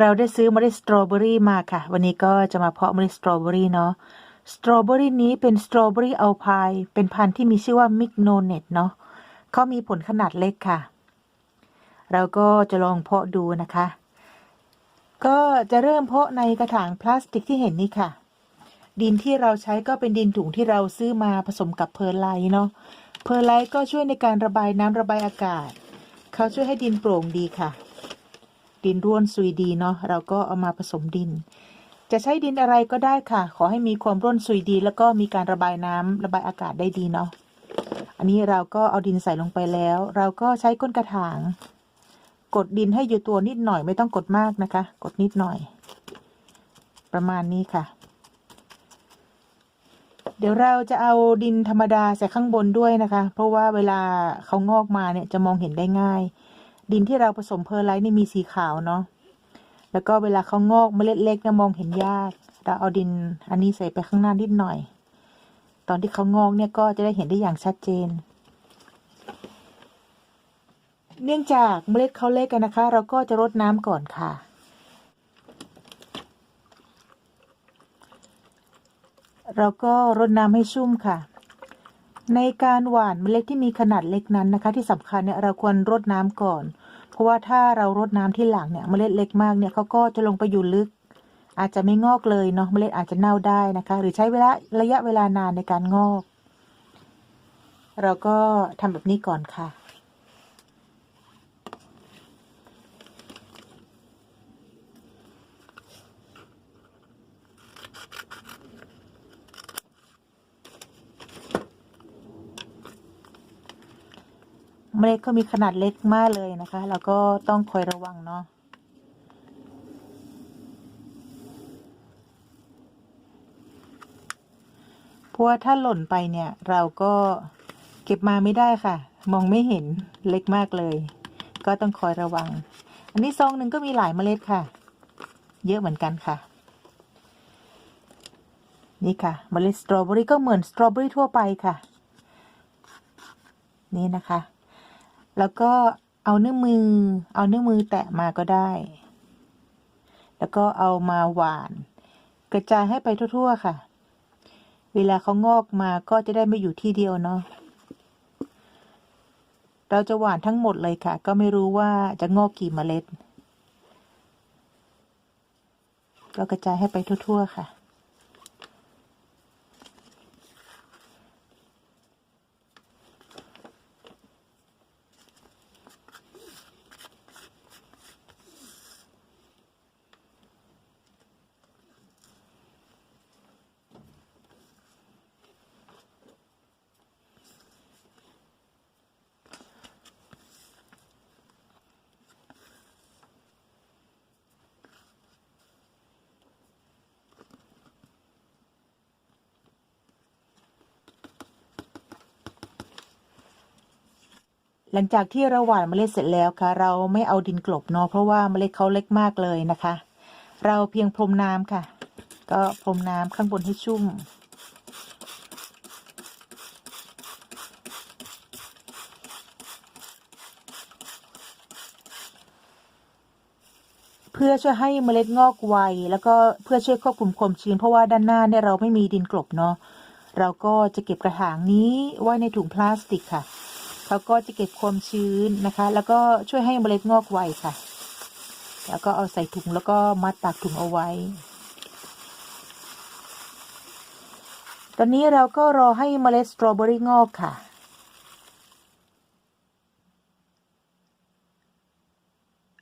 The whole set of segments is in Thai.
เราได้ซื้อเมล็ดสตรอเบอรี่มาค่ะ วันนี้ก็จะมาเพาะเมล็ดสตรอเบอรี่เนาะสตรอเบอรี่นี้เป็นสตรอเบอรี่อัลพายเป็นพันธุ์ที่มีชื่อว่ามิกโนเนตเนาะเขามีผลขนาดเล็กค่ะ เราก็จะลองเพาะดูนะคะ ก็จะเริ่มเพาะในกระถางพลาสติกที่เห็นนี่ค่ะ ดินที่เราใช้ก็เป็นดินถุงที่เราซื้อมาผสมกับเพอร์ไลเนาะเพอร์ไลก็ช่วยในการระบายน้ำระบายอากาศเขาช่วยให้ดินโปร่งดีค่ะ ดินร่วนซุยดีเนาะเราก็เอามาผสมดิน จะใช้ดินอะไรก็ได้ค่ะ ขอให้มีความร่วนซุยดี แล้วก็มีการระบายน้ำระบายอากาศได้ดีเนาะอันนี้เราก็เอาดินใส่ลงไปแล้ว เราก็ใช้ก้นกระถาง กดดินให้อยู่ตัวนิดหน่อยไม่ต้องกดมากนะคะ กดนิดหน่อย ประมาณนี้ค่ะ เดี๋ยวเราจะเอาดินธรรมดาใส่ข้างบนด้วยนะคะ เพราะว่าเวลาเขางอกมาเนี่ยจะมองเห็นได้ง่าย ดินที่เราผสมเพอร์ไลท์นี่มีสีขาวเนาะแล้วก็เวลาเขางอกเมล็ดเล็กเนี่ยมองเห็นยากเราเอาดินอันนี้ใส่ไปข้างหน้านิดหน่อย ตอนที่เขางอกเนี่ยก็จะได้เห็นได้อย่างชัดเจน เนื่องจากเมล็ดเขาเล็กกันนะคะ เราก็จะรดน้ำก่อนค่ะเราก็รดน้ำให้ชุ่มค่ะ ในการหว่านเมล็ดที่มีขนาดเล็กนั้นนะคะ ที่สำคัญเนี่ยเราควรรดน้ำก่อน เพราะว่าถ้าเรารดน้ำที่หลังเนี่ยเมล็ดเล็กมากเนี่ยเขาก็จะลงไปอยู่ลึก อาจจะไม่งอกเลยเนาะเมล็ดอาจจะเน่าได้นะคะ หรือใช้เวลาระยะเวลานานในการงอก เราก็ทำแบบนี้ก่อนค่ะ เมล็ดก็มีขนาดเล็กมากเลยนะคะ แล้วก็ต้องคอยระวังเนาะเพราะว่าถ้าหล่นไปเนี่ย เราก็เก็บมาไม่ได้ค่ะ มองไม่เห็นเล็กมากเลย ก็ต้องคอยระวัง อันนี้ซองหนึ่งก็มีหลายเมล็ดค่ะ เยอะเหมือนกันค่ะ นี่ค่ะ เมล็ดสตรอเบอรี่ก็เหมือนสตรอเบอรี่ทั่วไปค่ะ นี่นะคะ แล้วก็เอาเนื้อมือ เอาเนื้อมือแตะมาก็ได้ แล้วก็เอามาหวาน กระจายให้ไปทั่ว ๆ ค่ะ เวลาเขางอกมาก็จะได้ไม่อยู่ที่เดียวเนาะ เราจะหวานทั้งหมดเลยค่ะ ก็ไม่รู้ว่าจะงอกกี่เมล็ด ก็กระจายให้ไปทั่ว ๆ ค่ะ หลังจากที่เราหว่านเมล็ดเสร็จแล้วค่ะ เราไม่เอาดินกลบเนาะเพราะว่าเมล็ดเขาเล็กมากเลยนะคะ เราเพียงพรมน้ำค่ะ ก็พรมน้ำข้างบนให้ชุ่ม เพื่อช่วยให้เมล็ดงอกไวแล้วก็เพื่อช่วยควบคุมความชื้นเพราะว่าด้านหน้าเนี่ยเราไม่มีดินกลบเนาะเราก็จะเก็บกระถางนี้ไว้ในถุงพลาสติกค่ะ เขาก็จะเก็บความชื้นนะคะ แล้วก็ช่วยให้เมล็ดงอกไวค่ะ แล้วก็เอาใส่ถุงแล้วก็มัดปากถุงเอาไว้ ตอนนี้เราก็รอให้เมล็ดสตรอเบอรี่งอกค่ะ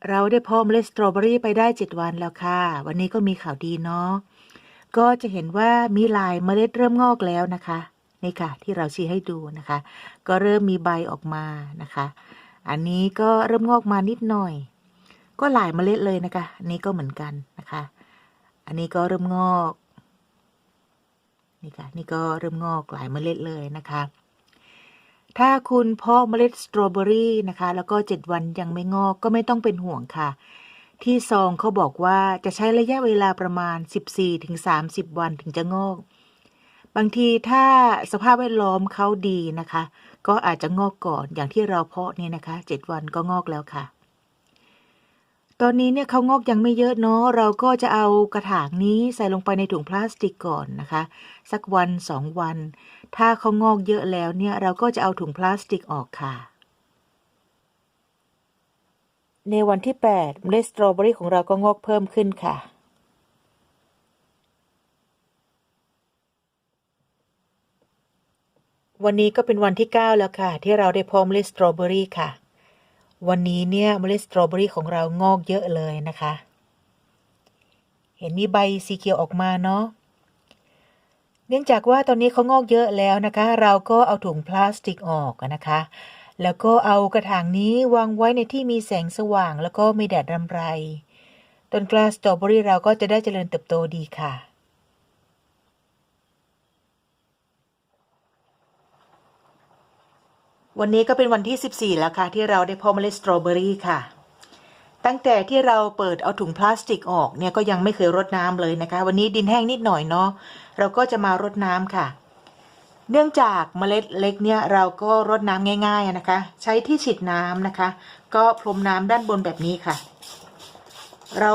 เราได้พาะเมล็ดสตรอเบอรี่ไปได้เจ็ดวันแล้วค่ะ วันนี้ก็มีข่าวดีเนาะ ก็จะเห็นว่ามีลายเมล็ดเริ่มงอกแล้วนะคะ นี่ค่ะ ที่เราชี้ให้ดูนะคะ ก็เริ่มมีใบออกมานะคะ อันนี้ก็เริ่มงอกมานิดหน่อย ก็หลายเมล็ดเลยนะคะอันนี้ก็เหมือนกันนะคะ อันนี้ก็เริ่มงอกนี่ค่ะนี่ก็เริ่มงอกหลายเมล็ดเลยนะคะ ถ้าคุณเพาะเมล็ดสตรอเบอรี่นะคะ แล้วก็เจ็ดวันยังไม่งอกก็ไม่ต้องเป็นห่วงค่ะ ที่ซองเขาบอกว่าจะใช้ระยะเวลาประมาณ 14-30 วันถึงจะงอก บางทีถ้าสภาพแวดล้อมเขาดีนะคะ ก็อาจจะงอกก่อนอย่างที่เราเพาะเนี่ยนะคะเจ็ดวันก็งอกแล้วค่ะ ตอนนี้เนี่ยเขางอกยังไม่เยอะเนาะเราก็จะเอากระถางนี้ใส่ลงไปในถุงพลาสติกก่อนนะคะ สักวันสองวัน ถ้าเขางอกเยอะแล้วเนี่ยเราก็จะเอาถุงพลาสติกออกค่ะในวันที่8เมล็ดสตรอเบอรี่ของเราก็งอกเพิ่มขึ้นค่ะ วันนี้ก็เป็นวันที่ 9 แล้วค่ะ ที่เราได้พาะเมล็ดสตรอเบอรี่ค่ะ วันนี้เนี่ยเมล็ดสตรอเบอรี่ของเรางอกเยอะเลยนะคะ เห็นมีใบสีเขียวออกมาเนาะเนื่องจากว่าตอนนี้เขางอกเยอะแล้วนะคะ เราก็เอาถุงพลาสติกออกนะคะ แล้วก็เอากระถางนี้วางไว้ในที่มีแสงสว่าง แล้วก็มีแดดรำไร ต้นกล้าสตรอเบอรี่เราก็จะได้เจริญเติบโตดีค่ะ วันนี้ก็เป็นวันที่ 14 แล้วค่ะ ที่เราได้พาะเมล็ดสตรอเบอรี่ค่ะ ตั้งแต่ที่เราเปิดเอาถุงพลาสติกออกเนี่ยก็ยังไม่เคยรดน้ำเลยนะคะ วันนี้ดินแห้งนิดหน่อยเนาะเราก็จะมารดน้ำค่ะ เนื่องจากเมล็ดเล็กเนี่ยเราก็รดน้ำง่าย ๆนะคะ ใช้ที่ฉีดน้ำนะคะ ก็พรมน้ำด้านบนแบบนี้ค่ะ เรา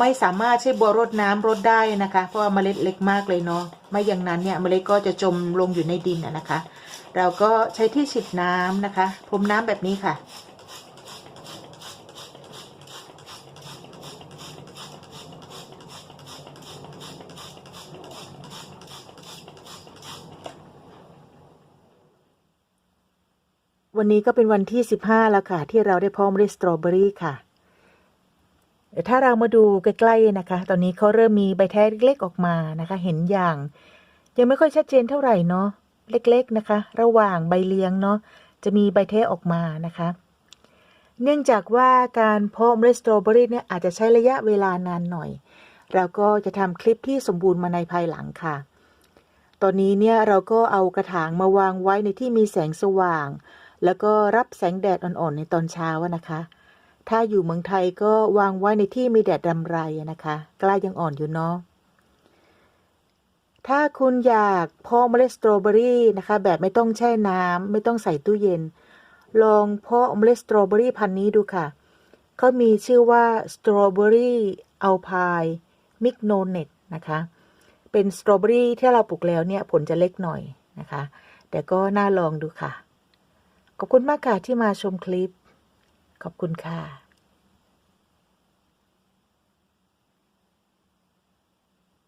ไม่สามารถใช้บัวรดน้ำรดได้นะคะ เพราะว่าเมล็ดเล็กมากเลยเนาะไม่อย่างนั้นเนี่ยเมล็ดก็จะจมลงอยู่ในดินนะคะ เราก็ใช้ที่ฉีดน้ำนะคะพรมน้ำแบบนี้ค่ะ วันนี้ก็เป็นวันที่ 15 แล้วค่ะ ที่เราได้พาะเมล็ดสตรอเบอรี่ค่ะถ้าเรามาดูใกล้ๆนะคะ ตอนนี้เขาเริ่มมีใบแท้เล็กๆออกมานะคะ เห็นอย่าง ยังไม่ค่อยชัดเจนเท่าไหร่เนาะ เล็กๆนะคะ ระหว่างใบเลี้ยงเนาะจะมีใบแท้ออกมานะคะ เนื่องจากว่าการเพาะเมล็ดสตรอเบอรี่เนี่ยอาจจะใช้ระยะเวลานานหน่อย เราก็จะทำคลิปที่สมบูรณ์มาในภายหลังค่ะ ตอนนี้เนี่ยเราก็เอากระถางมาวางไว้ในที่มีแสงสว่าง แล้วก็รับแสงแดดอ่อนๆในตอนเช้านะคะ ถ้าอยู่เมืองไทยก็วางไว้ในที่มีแดดรำไรนะคะ กล้ายังอ่อนอยู่เนาะ ถ้าคุณอยากเพาะเมล็ดสตรอเบอรี่นะคะ แบบไม่ต้องแช่น้ำไม่ต้องใส่ตู้เย็น ลองเพาะเมล็ดสตรอเบอรี่พันธุ์นี้ดูค่ะเขามีชื่อว่าสตรอเบอรี่อัลพายมิกโนเนตนะคะ เป็นสตรอเบอรี่ที่เราปลูกแล้วเนี่ยผลจะเล็กหน่อยนะคะ แต่ก็น่าลองดูค่ะ ขอบคุณมากค่ะที่มาชมคลิป ขอบคุณค่ะ